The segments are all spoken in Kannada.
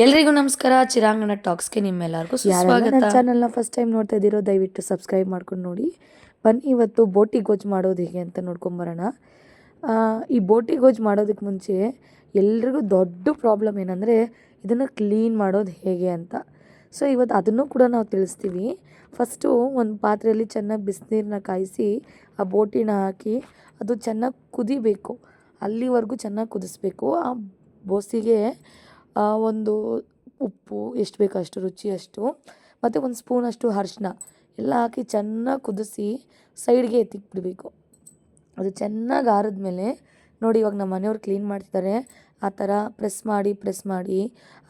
ಎಲ್ರಿಗೂ ನಮಸ್ಕಾರ. ಚಿರಾಂಗಣ ಟಾಕ್ಸ್ಗೆ ನಿಮ್ಮೆಲ್ಲರಿಗೂ ಸ್ವಾಗತ ಚಾನಲ್ನ ಫಸ್ಟ್ ಟೈಮ್ ನೋಡ್ತಾ ಇದ್ದೀರೋ ದಯವಿಟ್ಟು ಸಬ್ಸ್ಕ್ರೈಬ್ ಮಾಡ್ಕೊಂಡು ನೋಡಿ. ಬನ್ನಿ ಇವತ್ತು ಬೋಟಿ ಗೊಜ್ಜು ಮಾಡೋದು ಹೇಗೆ ಅಂತ ನೋಡ್ಕೊಂಬರೋಣ ಈ ಬೋಟಿ ಗೊಜ್ಜು ಮಾಡೋದಕ್ಕೆ ಮುಂಚೆ ಎಲ್ರಿಗೂ ದೊಡ್ಡ ಪ್ರಾಬ್ಲಮ್ ಏನಂದರೆ ಇದನ್ನು ಕ್ಲೀನ್ ಮಾಡೋದು ಹೇಗೆ ಅಂತ. ಸೊ ಇವತ್ತು ಅದನ್ನು ಕೂಡ ನಾವು ತಿಳಿಸ್ತೀವಿ. ಫಸ್ಟು ಒಂದು ಪಾತ್ರೆಯಲ್ಲಿ ಚೆನ್ನಾಗಿ ಬಿಸಿನೀರನ್ನ ಕಾಯಿಸಿ ಆ ಬೋಟಿನ ಹಾಕಿ ಅದು ಚೆನ್ನಾಗಿ ಕುದಿಬೇಕು. ಅಲ್ಲಿವರೆಗೂ ಚೆನ್ನಾಗಿ ಕುದಿಸ್ಬೇಕು. ಆ ಬೋಸಿಗೆ ಒಂದು ಉಪ್ಪು, ಎಷ್ಟು ಬೇಕೋ ಅಷ್ಟು, ರುಚಿ ಅಷ್ಟು, ಮತ್ತು ಒಂದು ಸ್ಪೂನಷ್ಟು ಅರ್ಶಿನ ಎಲ್ಲ ಹಾಕಿ ಚೆನ್ನಾಗಿ ಕುದಿಸಿ ಸೈಡ್ಗೆ ಎತ್ತಿಕ್ಬಿಡಬೇಕು ಅದು ಚೆನ್ನಾಗಿ ಆರಿದ್ಮೇಲೆ ನೋಡಿ ಇವಾಗ ನಮ್ಮ ಮನೆಯವ್ರು ಕ್ಲೀನ್ ಮಾಡ್ತಿದ್ದಾರೆ. ಆ ಥರ ಪ್ರೆಸ್ ಮಾಡಿ ಪ್ರೆಸ್ ಮಾಡಿ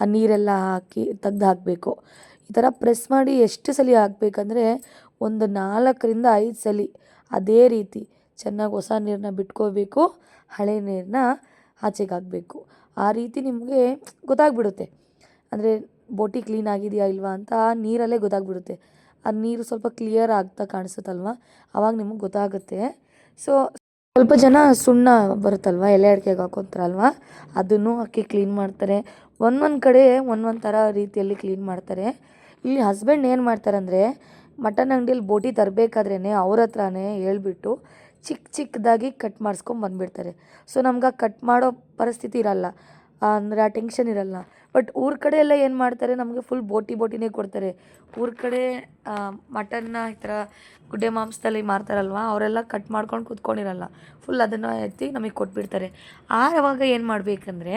ಆ ನೀರೆಲ್ಲ ಹಾಕಿ ತೆಗ್ದು ಹಾಕಬೇಕು. ಈ ಥರ ಪ್ರೆಸ್ ಮಾಡಿ ಎಷ್ಟು ಸಲ ಹಾಕಬೇಕಂದ್ರೆ ಒಂದು ನಾಲ್ಕರಿಂದ ಐದು ಸಲ ಅದೇ ರೀತಿ ಚೆನ್ನಾಗಿ ಹೊಸ ನೀರನ್ನ ಬಿಟ್ಕೋಬೇಕು ಹಳೆ ನೀರನ್ನ ಆಚೆಗೆ ಹಾಕಬೇಕು. ಆ ರೀತಿ ನಿಮಗೆ ಗೊತ್ತಾಗ್ಬಿಡುತ್ತೆ. ಅಂದರೆ ಬೋಟಿ ಕ್ಲೀನ್ ಆಗಿದೆಯಾ ಇಲ್ವಾ ಅಂತ ನೀರಲ್ಲೇ ಗೊತ್ತಾಗ್ಬಿಡುತ್ತೆ. ಆ ನೀರು ಸ್ವಲ್ಪ ಕ್ಲಿಯರ್ ಆಗ್ತಾ ಕಾಣಿಸುತ್ತಲ್ವ? ಆವಾಗ ನಿಮಗೆ ಗೊತ್ತಾಗುತ್ತೆ. ಸೊ ಸ್ವಲ್ಪ ಜನ ಸುಣ್ಣ ಬರುತ್ತಲ್ವ? ಎಲೆ ಅಡಿಕೆಗೆ ಹಾಕೋತಾರಲ್ವ? ಅದನ್ನು ಅಕ್ಕಿ ಕ್ಲೀನ್ ಮಾಡ್ತಾರೆ. ಒಂದೊಂದು ಕಡೆ ಒಂದೊಂದು ಥರ ರೀತಿಯಲ್ಲಿ ಕ್ಲೀನ್ ಮಾಡ್ತಾರೆ. ಇಲ್ಲಿ ಹಸ್ಬೆಂಡ್ ಏನು ಮಾಡ್ತಾರೆ ಅಂದರೆ ಮಟನ್ ಅಂಗಡಿಯಲ್ಲಿ ಬೋಟಿ ತರಬೇಕಾದ್ರೇ ಅವ್ರ ಹತ್ರನೇ ಹೇಳ್ಬಿಟ್ಟು ಚಿಕ್ಕ ಚಿಕ್ಕದಾಗಿ ಕಟ್ ಮಾಡಿಸ್ಕೊಂಡು ಬಂದುಬಿಡ್ತಾರೆ. ಸೊ ನಮ್ಗೆ ಆ ಕಟ್ ಮಾಡೋ ಪರಿಸ್ಥಿತಿ ಇರಲ್ಲ. ಅಂದರೆ ಆ ಟೆನ್ಷನ್ ಇರಲ್ಲ. ಬಟ್ ಊರ ಕಡೆ ಎಲ್ಲ ಏನು ಮಾಡ್ತಾರೆ? ನಮಗೆ ಫುಲ್ ಬೋಟಿ ಬೋಟಿನೇ ಕೊಡ್ತಾರೆ. ಊರ ಕಡೆ ಮಟನ್ನ ಈ ಥರ ಗುಡ್ಡೆ ಮಾಂಸದಲ್ಲಿ ಮಾರ್ತಾರಲ್ವ? ಅವರೆಲ್ಲ ಕಟ್ ಮಾಡ್ಕೊಂಡು ಕೂತ್ಕೊಂಡಿರಲ್ಲ. ಫುಲ್ ಅದನ್ನು ಎತ್ತಿ ನಮಗೆ ಕೊಟ್ಬಿಡ್ತಾರೆ. ಆವಾಗ ಏನು ಮಾಡಬೇಕಂದ್ರೆ,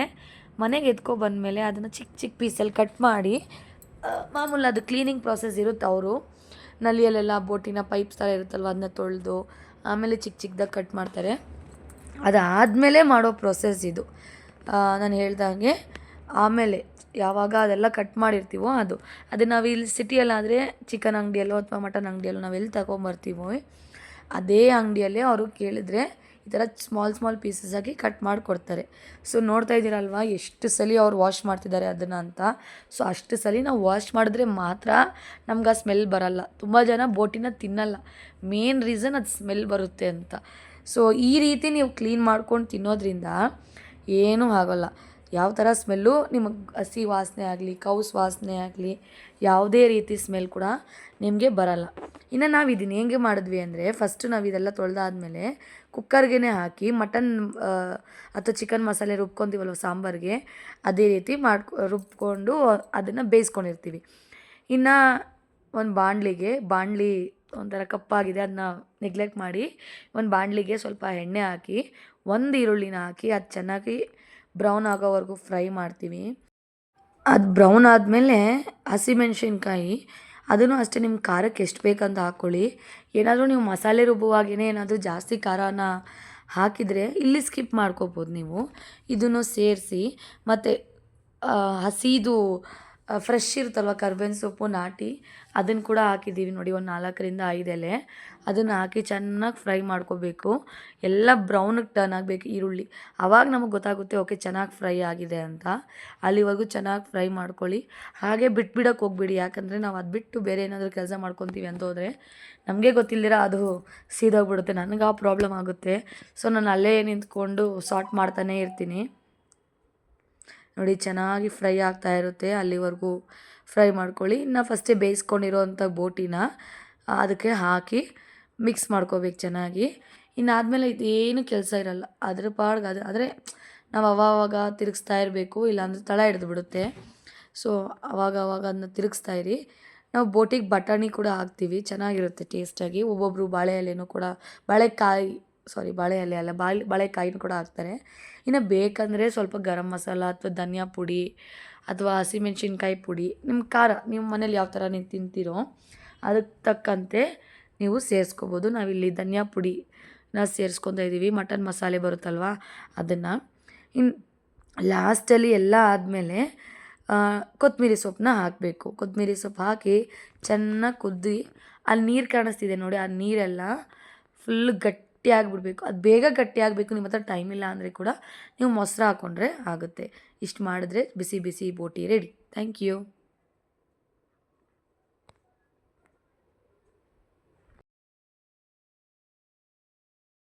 ಮನೆಗೆ ಎತ್ಕೊ ಬಂದಮೇಲೆ ಅದನ್ನು ಚಿಕ್ಕ ಚಿಕ್ಕ ಪೀಸಲ್ಲಿ ಕಟ್ ಮಾಡಿ ಮಾಮೂಲಿ ಅದು ಕ್ಲೀನಿಂಗ್ ಪ್ರಾಸೆಸ್ ಇರುತ್ತೆ. ಅವರು ನಲ್ಲಿಯಲ್ಲೆಲ್ಲ ಬೋಟಿನ ಪೈಪ್ಸ್ ಥರ ಇರುತ್ತಲ್ವ? ಅದನ್ನ ತೊಳೆದು ಆಮೇಲೆ ಚಿಕ್ಕ ಚಿಕ್ಕದಾಗಿ ಕಟ್ ಮಾಡ್ತಾರೆ. ಅದಾದಮೇಲೆ ಮಾಡೋ ಪ್ರೊಸೆಸ್ ಇದು. ನಾನು ಹೇಳ್ದಂಗೆ ಆಮೇಲೆ ಯಾವಾಗ ಅದೆಲ್ಲ ಕಟ್ ಮಾಡಿರ್ತೀವೋ ಅದು. ಅದು ನಾವು ಇಲ್ಲಿ ಸಿಟಿಯಲ್ಲಾದರೆ ಚಿಕನ್ ಅಂಗಡಿಯಲ್ಲೋ ಅಥವಾ ಮಟನ್ ಅಂಗಡಿಯಲ್ಲೋ ನಾವು ಎಲ್ಲಿ ತಗೊಂಬರ್ತೀವೋ, ಅದೇ ಅಂಗಡಿಯಲ್ಲೇ ಅವರು ಕೇಳಿದ್ರೆ ಈ ಥರ ಸ್ಮಾಲ್ ಸ್ಮಾಲ್ ಆಗಿ ಕಟ್ ಮಾಡಿಕೊಡ್ತಾರೆ. ಸೊ ನೋಡ್ತಾ ಇದ್ದೀರಲ್ವ, ಎಷ್ಟು ಸಲ ಅವ್ರು ವಾಶ್ ಮಾಡ್ತಿದ್ದಾರೆ ಅದನ್ನು ಅಂತ. ಸೊ ಅಷ್ಟು ಸಲ ನಾವು ವಾಶ್ ಮಾಡಿದ್ರೆ ಮಾತ್ರ ನಮ್ಗೆ ಆ ಸ್ಮೆಲ್ ಬರಲ್ಲ. ತುಂಬ ಜನ ಬೋಟಿನ ತಿನ್ನಲ್ಲ. ಮೇನ್ ರೀಸನ್ ಅದು ಸ್ಮೆಲ್ ಬರುತ್ತೆ ಅಂತ. ಸೊ ಈ ರೀತಿ ನೀವು ಕ್ಲೀನ್ ಮಾಡ್ಕೊಂಡು ತಿನ್ನೋದ್ರಿಂದ ಏನೂ ಆಗೋಲ್ಲ. ಯಾವ ಥರ ಸ್ಮೆಲ್ಲು ನಿಮಗೆ ಹಸಿ ವಾಸನೆ ಆಗಲಿ, ಕೌಸ್ ವಾಸನೆ ಆಗಲಿ, ಯಾವುದೇ ರೀತಿ ಸ್ಮೆಲ್ ಕೂಡ ನಿಮಗೆ ಬರಲ್ಲ. ಇನ್ನು ನಾವು ಇದನ್ನ ಹೆಂಗೆ ಮಾಡಿದ್ವಿ ಅಂದರೆ ಫಸ್ಟು ನಾವು ಇದೆಲ್ಲ ತೊಳೆದಾದ್ಮೇಲೆ ಕುಕ್ಕರ್ಗೆ ಹಾಕಿ, ಮಟನ್ ಅಥವಾ ಚಿಕನ್ ಮಸಾಲೆ ರುಬ್ಕೊತೀವಲ್ವ ಸಾಂಬಾರಿಗೆ, ಅದೇ ರೀತಿ ಮಾಡ್ಕೊ, ರುಬ್ಕೊಂಡು ಅದನ್ನು ಬೇಯಿಸ್ಕೊಂಡಿರ್ತೀವಿ. ಇನ್ನು ಒಂದು ಬಾಣಲಿಗೆ, ಬಾಣಲಿ ಒಂಥರ ಕಪ್ಪಾಗಿದೆ, ಅದನ್ನ ನೆಗ್ಲೆಕ್ಟ್ ಮಾಡಿ, ಒಂದು ಬಾಣಲಿಗೆ ಸ್ವಲ್ಪ ಎಣ್ಣೆ ಹಾಕಿ, ಒಂದು ಈರುಳ್ಳಿನ ಹಾಕಿ, ಅದು ಚೆನ್ನಾಗಿ ಬ್ರೌನ್ ಆಗೋವರೆಗೂ ಫ್ರೈ ಮಾಡ್ತೀವಿ. ಅದು ಬ್ರೌನ್ ಆದಮೇಲೆ ಹಸಿಮೆಣ್ಸಿನ್ಕಾಯಿ ಅದನ್ನು ಅಷ್ಟೇ ನಿಮ್ಮ ಖಾರಕ್ಕೆ ಎಷ್ಟು ಬೇಕಂತ ಹಾಕ್ಕೊಳ್ಳಿ ಏನಾದರೂ ನೀವು ಮಸಾಲೆ ರುಬ್ಬುವಾಗೇನೆ ಏನಾದರೂ ಜಾಸ್ತಿ ಖಾರನ ಹಾಕಿದರೆ ಇಲ್ಲಿ ಸ್ಕಿಪ್ ಮಾಡ್ಕೋಬೋದು ನೀವು. ಇದನ್ನು ಸೇರಿಸಿ ಮತ್ತು ಹಸಿದು ಫ್ರೆಶ್ ಇರುತ್ತಲ್ವ ಕರ್ಬೇವಿನ ಸೊಪ್ಪು, ನಾಟಿ? ಅದನ್ನು ಕೂಡ ಹಾಕಿದ್ದೀವಿ ನೋಡಿ, ಒಂದು ನಾಲ್ಕರಿಂದ ಐದು ಎಲೆ. ಅದನ್ನು ಹಾಕಿ ಚೆನ್ನಾಗಿ ಫ್ರೈ ಮಾಡ್ಕೋಬೇಕು. ಎಲ್ಲ ಬ್ರೌನಿಗೆ ಟರ್ನ್ ಆಗಬೇಕು ಈರುಳ್ಳಿ. ಆವಾಗ ನಮಗೆ ಗೊತ್ತಾಗುತ್ತೆ, ಓಕೆ, ಚೆನ್ನಾಗಿ ಫ್ರೈ ಆಗಿದೆ ಅಂತ. ಅಲ್ಲಿವರೆಗೂ ಚೆನ್ನಾಗಿ ಫ್ರೈ ಮಾಡ್ಕೊಳ್ಳಿ. ಹಾಗೆ ಬಿಟ್ಬಿಡೋಕೆ ಹೋಗ್ಬಿಡಿ. ಯಾಕಂದರೆ ನಾವು ಅದು ಬಿಟ್ಟು ಬೇರೆ ಏನಾದರೂ ಕೆಲಸ ಮಾಡ್ಕೊತೀವಿ ಅಂತ ಹೋದರೆ ನಮಗೆ ಗೊತ್ತಿಲ್ಲದಿರ ಅದು ಸೀದೋಗ್ಬಿಡುತ್ತೆ. ನನಗೆ ಆ ಪ್ರಾಬ್ಲಮ್ ಆಗುತ್ತೆ. ಸೊ ನಾನು ಅಲ್ಲೇ ನಿಂತ್ಕೊಂಡು ಸಾರ್ಟ್ ಮಾಡ್ತಾನೇ ಇರ್ತೀನಿ. ನೋಡಿ, ಚೆನ್ನಾಗಿ ಫ್ರೈ ಆಗ್ತಾ ಇರುತ್ತೆ. ಅಲ್ಲಿವರೆಗೂ ಫ್ರೈ ಮಾಡ್ಕೊಳ್ಳಿ. ಇನ್ನು ಫಸ್ಟೇ ಬೇಯಿಸ್ಕೊಂಡಿರೋವಂಥ ಬೋಟಿನ ಅದಕ್ಕೆ ಹಾಕಿ ಮಿಕ್ಸ್ ಮಾಡ್ಕೋಬೇಕು ಚೆನ್ನಾಗಿ. ಇನ್ನು ಆದಮೇಲೆ ಇದೇನು ಕೆಲಸ ಇರಲ್ಲ. ಅದ್ರ ಪಾಡ್ಗೆ ಅದು ಆದರೆ ನಾವು ಅವಾಗ ತಿರುಗಿಸ್ತಾ ಇರಬೇಕು, ಇಲ್ಲಾಂದ್ರೆ ತಳ ಹಿಡಿದು ಬಿಡುತ್ತೆ. ಸೊ ಅವಾಗ ಅವಾಗ ಅದನ್ನ ತಿರುಗಿಸ್ತಾ ಇರಿ. ನಾವು ಬೋಟಿಗೆ ಬಟಾಣಿ ಕೂಡ ಹಾಕ್ತೀವಿ. ಚೆನ್ನಾಗಿರುತ್ತೆ ಟೇಸ್ಟಾಗಿ ಒಬ್ಬೊಬ್ಬರು ಬಾಳೆ ಎಲೆನೂ ಕೂಡ ಬಾಳೆಕಾಯಿ ಸಾರಿ ಬಾಳೆ ಎಲೆ ಅಲ್ಲ, ಬಾಳೆ, ಬಾಳೆಕಾಯಿನೂ ಕೂಡ ಹಾಕ್ತಾರೆ. ಇನ್ನು ಬೇಕಂದರೆ ಸ್ವಲ್ಪ ಗರಂ ಮಸಾಲ ಅಥವಾ ಧನಿಯಾ ಪುಡಿ ಅಥವಾ ಹಸಿಮೆಣ್ಸಿನ್ಕಾಯಿ ಪುಡಿ, ನಿಮ್ಮ ಖಾರ, ನಿಮ್ಮ ಮನೇಲಿ ಯಾವ ಥರ ನೀವು ತಿಂತೀರೋ ಅದಕ್ಕೆ ತಕ್ಕಂತೆ ನೀವು ಸೇರಿಸ್ಕೋಬೋದು. ನಾವಿಲ್ಲಿ ಧನಿಯಾ ಪುಡಿನ ಸೇರಿಸ್ಕೊತಾ ಇದ್ದೀವಿ, ಮಟನ್ ಮಸಾಲೆ ಬರುತ್ತಲ್ವ ಅದನ್ನು. ಇನ್ನು ಲಾಸ್ಟಲ್ಲಿ ಎಲ್ಲ ಆದಮೇಲೆ ಕೊತ್ತಂಬರಿ ಸೊಪ್ಪನ್ನ ಹಾಕಬೇಕು. ಕೊತ್ತಂಬರಿ ಸೊಪ್ಪು ಹಾಕಿ ಚೆನ್ನಾಗಿ ಕುದ್ದಿ, ಅಲ್ಲಿ ನೀರು ಕಾಣಿಸ್ತಿದೆ ನೋಡಿ, ಆ ನೀರೆಲ್ಲ ಫುಲ್ ಗಟ್ಟಿ ಆಗಿಬಿಡ್ಬೇಕು ಅದು ಬೇಗ ಗಟ್ಟಿಯಾಗಬೇಕು. ನಿಮ್ಮ ಹತ್ರ ಟೈಮ್ ಇಲ್ಲ ಅಂದರೆ ಕೂಡ ನೀವು ಮೊಸರು ಹಾಕ್ಕೊಂಡ್ರೆ ಆಗುತ್ತೆ. ಇಷ್ಟು ಮಾಡಿದ್ರೆ ಬಿಸಿ ಬಿಸಿ ಬೋಟಿ ರೆಡಿ ಥ್ಯಾಂಕ್ ಯು